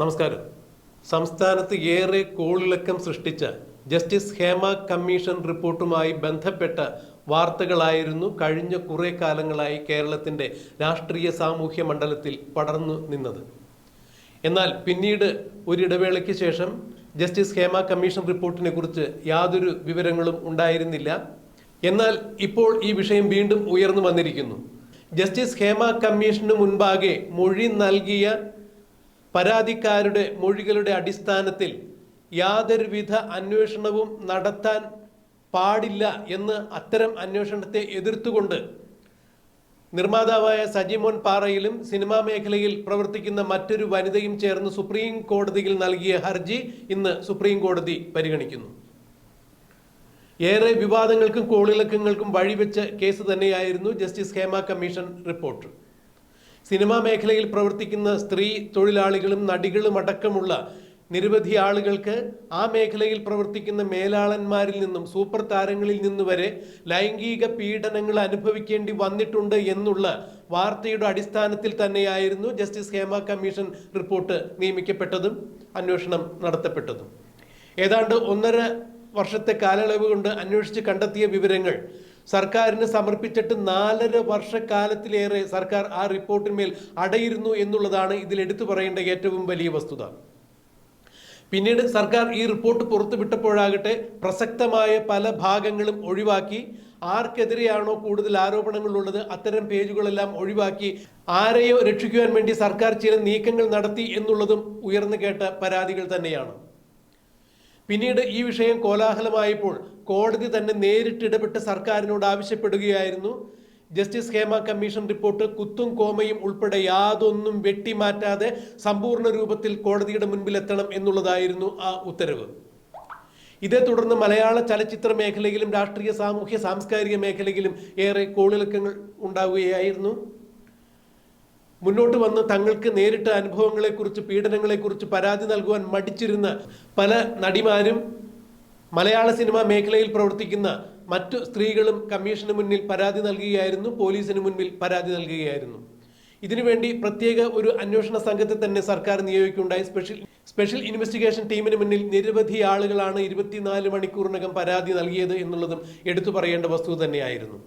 നമസ്കാരം. സംസ്ഥാനത്ത് ഏറെ കോളിളക്കം സൃഷ്ടിച്ച ജസ്റ്റിസ് ഹേമ കമ്മീഷൻ റിപ്പോർട്ടുമായി ബന്ധപ്പെട്ട വാർത്തകളായിരുന്നു കഴിഞ്ഞ കുറേ കാലങ്ങളായി കേരളത്തിന്റെ രാഷ്ട്രീയ സാമൂഹ്യ മണ്ഡലത്തിൽ പടർന്നു നിന്നത്. എന്നാൽ പിന്നീട് ഒരിടവേളയ്ക്ക് ശേഷം ജസ്റ്റിസ് ഹേമ കമ്മീഷൻ റിപ്പോർട്ടിനെ കുറിച്ച് യാതൊരു വിവരങ്ങളും ഉണ്ടായിരുന്നില്ല. എന്നാൽ ഇപ്പോൾ ഈ വിഷയം വീണ്ടും ഉയർന്നു വന്നിരിക്കുന്നു. ജസ്റ്റിസ് ഹേമ കമ്മീഷന് മുൻപാകെ മൊഴി നൽകിയ പരാതിക്കാരുടെ മൊഴികളുടെ അടിസ്ഥാനത്തിൽ യാതൊരുവിധ അന്വേഷണവും നടത്താൻ പാടില്ല എന്ന് അത്തരം അന്വേഷണത്തെ എതിർത്തുകൊണ്ട് നിർമ്മാതാവായ സജിമോൻ പാറയിലും സിനിമാ മേഖലയിൽ പ്രവർത്തിക്കുന്ന മറ്റൊരു വനിതയും ചേർന്ന് സുപ്രീം കോടതിയിൽ നൽകിയ ഹർജി ഇന്ന് സുപ്രീം കോടതി പരിഗണിക്കുന്നു. ഏറെ വിവാദങ്ങൾക്കും കോളിളക്കങ്ങൾക്കും വഴിവെച്ച കേസ് തന്നെയായിരുന്നു justice Hema commission report. Cinema മേഖലയിൽ പ്രവർത്തിക്കുന്ന സ്ത്രീ തൊഴിലാളികളും നടികളും അടക്കമുള്ള നിരവധി ആളുകൾക്ക് ആ മേഖലയിൽ പ്രവർത്തിക്കുന്ന മേലാളന്മാരിൽ നിന്നും സൂപ്പർ താരങ്ങളിൽ നിന്ന് വരെ ലൈംഗിക പീഡനങ്ങൾ അനുഭവിക്കേണ്ടി വന്നിട്ടുണ്ട് എന്നുള്ള വാർത്തയുടെ അടിസ്ഥാനത്തിൽ തന്നെയായിരുന്നു ജസ്റ്റിസ് ഹേമ കമ്മീഷൻ റിപ്പോർട്ട് നിയമിക്കപ്പെട്ടതും അന്വേഷണം നടത്തപ്പെട്ടതും. ഏതാണ്ട് ഒന്നര വർഷത്തെ കാലയളവ് കൊണ്ട് അന്വേഷിച്ച് കണ്ടെത്തിയ വിവരങ്ങൾ സർക്കാരിന് സമർപ്പിച്ചിട്ട് നാലര വർഷക്കാലത്തിലേറെ സർക്കാർ ആ റിപ്പോർട്ടിന്മേൽ അടയിരുന്നു എന്നുള്ളതാണ് ഇതിൽ എടുത്തു പറയേണ്ട ഏറ്റവും വലിയ വസ്തുത. പിന്നീട് സർക്കാർ ഈ റിപ്പോർട്ട് പുറത്തുവിട്ടപ്പോഴാകട്ടെ പ്രസക്തമായ പല ഭാഗങ്ങളും ഒഴിവാക്കി ആർക്കെതിരെയാണോ കൂടുതൽ ആരോപണങ്ങളുള്ളത് അത്തരം പേജുകളെല്ലാം ഒഴിവാക്കി ആരെയോ രക്ഷിക്കുവാൻ വേണ്ടി സർക്കാർ ചില നീക്കങ്ങൾ നടത്തി എന്നുള്ളതും ഉയർന്നു കേട്ട പരാതികൾ തന്നെയാണ്. പിന്നീട് ഈ വിഷയം കോലാഹലമായപ്പോൾ കോടതി തന്നെ നേരിട്ട് ഇടപെട്ട് സർക്കാരിനോട് ആവശ്യപ്പെടുകയായിരുന്നു. ജസ്റ്റിസ് ഹേമ കമ്മീഷൻ റിപ്പോർട്ട് കുത്തും കോമയും ഉൾപ്പെടെ യാതൊന്നും വെട്ടിമാറ്റാതെ സമ്പൂർണ രൂപത്തിൽ കോടതിയുടെ മുൻപിൽ എത്തണം എന്നുള്ളതായിരുന്നു ആ ഉത്തരവ്. ഇതേ തുടർന്ന് മലയാള ചലച്ചിത്ര മേഖലയിലും രാഷ്ട്രീയ സാമൂഹ്യ സാംസ്കാരിക മേഖലയിലും ഏറെ കോളിളക്കങ്ങൾ ഉണ്ടാവുകയായിരുന്നു. മുന്നോട്ട് വന്ന് തങ്ങൾക്ക് നേരിട്ട അനുഭവങ്ങളെക്കുറിച്ച് പീഡനങ്ങളെക്കുറിച്ച് പരാതി നൽകുവാൻ മടിച്ചിരുന്ന പല നടിമാരും മലയാള സിനിമാ മേഖലയിൽ പ്രവർത്തിക്കുന്ന മറ്റു സ്ത്രീകളും കമ്മീഷന് മുന്നിൽ പരാതി നൽകുകയായിരുന്നു പോലീസിന് മുന്നിൽ പരാതി നൽകുകയായിരുന്നു. ഇതിനുവേണ്ടി പ്രത്യേക ഒരു അന്വേഷണ സംഘത്തെ തന്നെ സർക്കാർ നിയോഗിക്കുകയുണ്ടായി. സ്പെഷ്യൽ സ്പെഷ്യൽ ഇൻവെസ്റ്റിഗേഷൻ ടീമിന് മുന്നിൽ നിരവധി ആളുകളാണ് ഇരുപത്തിനാല് മണിക്കൂറിനകം പരാതി നൽകിയത് എന്നുള്ളതും എടുത്തു പറയേണ്ട വസ്തു തന്നെയായിരുന്നു.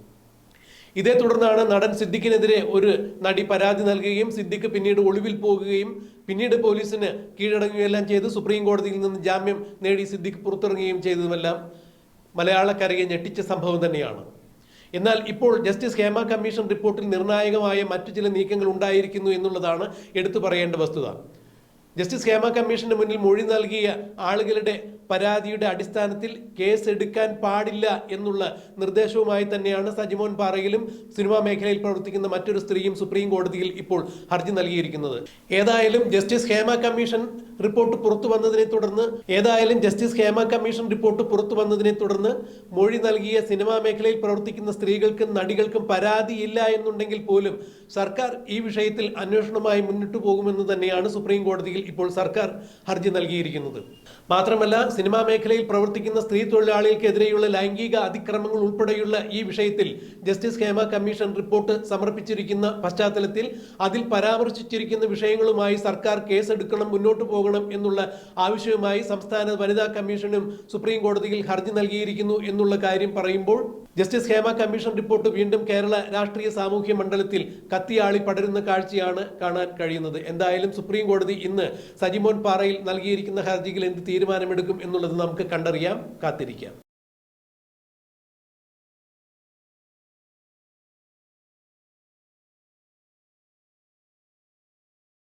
ഇതേ തുടർന്നാണ് നടൻ സിദ്ദിഖിനെതിരെ ഒരു നടി പരാതി നൽകുകയും സിദ്ദിഖ് പിന്നീട് ഒളിവിൽ പോകുകയും പിന്നീട് പോലീസിന് കീഴടങ്ങുകയെല്ലാം ചെയ്ത് സുപ്രീം കോടതിയിൽ നിന്ന് ജാമ്യം നേടി സിദ്ദിഖ് പുറത്തിറങ്ങുകയും ചെയ്തതുമെല്ലാം മലയാളക്കരയെ ഞെട്ടിച്ച സംഭവം തന്നെയാണ്. എന്നാൽ ഇപ്പോൾ ജസ്റ്റിസ് ഹേമ കമ്മീഷൻ റിപ്പോർട്ടിൽ നിർണായകമായ മറ്റു ചില നീക്കങ്ങൾ ഉണ്ടായിരിക്കുന്നു എന്നുള്ളതാണ് എടുത്തു പറയേണ്ട വസ്തുത. ജസ്റ്റിസ് ഹേമ കമ്മീഷന് മുന്നിൽ മൊഴി നൽകിയ ആളുകളുടെ പരാതിയുടെ അടിസ്ഥാനത്തിൽ കേസ് എടുക്കാൻ പാടില്ല എന്നുള്ള നിർദ്ദേശവുമായി തന്നെയാണ് സജിമോൻ പാറയിലും സിനിമാ മേഖലയിൽ പ്രവർത്തിക്കുന്ന മറ്റൊരു സ്ത്രീയും സുപ്രീം കോടതിയിൽ ഇപ്പോൾ ഹർജി നൽകിയിരിക്കുന്നത്. ഏതായാലും ജസ്റ്റിസ് ഹേമ കമ്മീഷൻ റിപ്പോർട്ട് പുറത്തു വന്നതിനെ തുടർന്ന് ഏതായാലും ജസ്റ്റിസ് ഹേമ കമ്മീഷൻ റിപ്പോർട്ട് പുറത്തു വന്നതിനെ തുടർന്ന് മൊഴി നൽകിയ സിനിമാ മേഖലയിൽ പ്രവർത്തിക്കുന്ന സ്ത്രീകൾക്കും നടികൾക്കും പരാതിയില്ല എന്നുണ്ടെങ്കിൽ പോലും സർക്കാർ ഈ വിഷയത്തിൽ അന്വേഷണവുമായി മുന്നിട്ടു പോകുമെന്ന് തന്നെയാണ് സുപ്രീം കോടതിയിൽ ഇപ്പോൾ സർക്കാർ ഹർജി നൽകിയിരിക്കുന്നത്. മാത്രമല്ല സിനിമാ മേഖലയിൽ പ്രവർത്തിക്കുന്ന സ്ത്രീ തൊഴിലാളികൾക്കെതിരെയുള്ള ലൈംഗിക അതിക്രമങ്ങൾ ഉൾപ്പെടെയുള്ള ഈ വിഷയത്തിൽ ജസ്റ്റിസ് ഹേമ കമ്മീഷൻ റിപ്പോർട്ട് സമർപ്പിച്ചിരിക്കുന്ന പശ്ചാത്തലത്തിൽ അതിൽ പരാമർശിച്ചിരിക്കുന്ന വിഷയങ്ങളുമായി സർക്കാർ കേസെടുക്കണം മുന്നോട്ട് പോകണം എന്നുള്ള ആവശ്യവുമായി സംസ്ഥാന വനിതാ കമ്മീഷനും സുപ്രീം കോടതിയിൽ ഹർജി നൽകിയിരിക്കുന്നു എന്നുള്ള കാര്യം പറയുമ്പോൾ ജസ്റ്റിസ് ഹേമ കമ്മീഷൻ റിപ്പോർട്ട് വീണ്ടും കേരള രാഷ്ട്രീയ സാമൂഹ്യ മണ്ഡലത്തിൽ കത്തിയാളി പടരുന്ന കാഴ്ചയാണ് കാണാൻ കഴിയുന്നത്. എന്തായാലും സുപ്രീം കോടതി ഇന്ന് സജിമോൻ പാറയിൽ നൽകിയിരിക്കുന്ന ഹർജിയിൽ എന്ത് തീരുമാനമെടുക്കും എന്നുള്ളത് നമുക്ക് കണ്ടറിയാം കാത്തിരിക്കാം.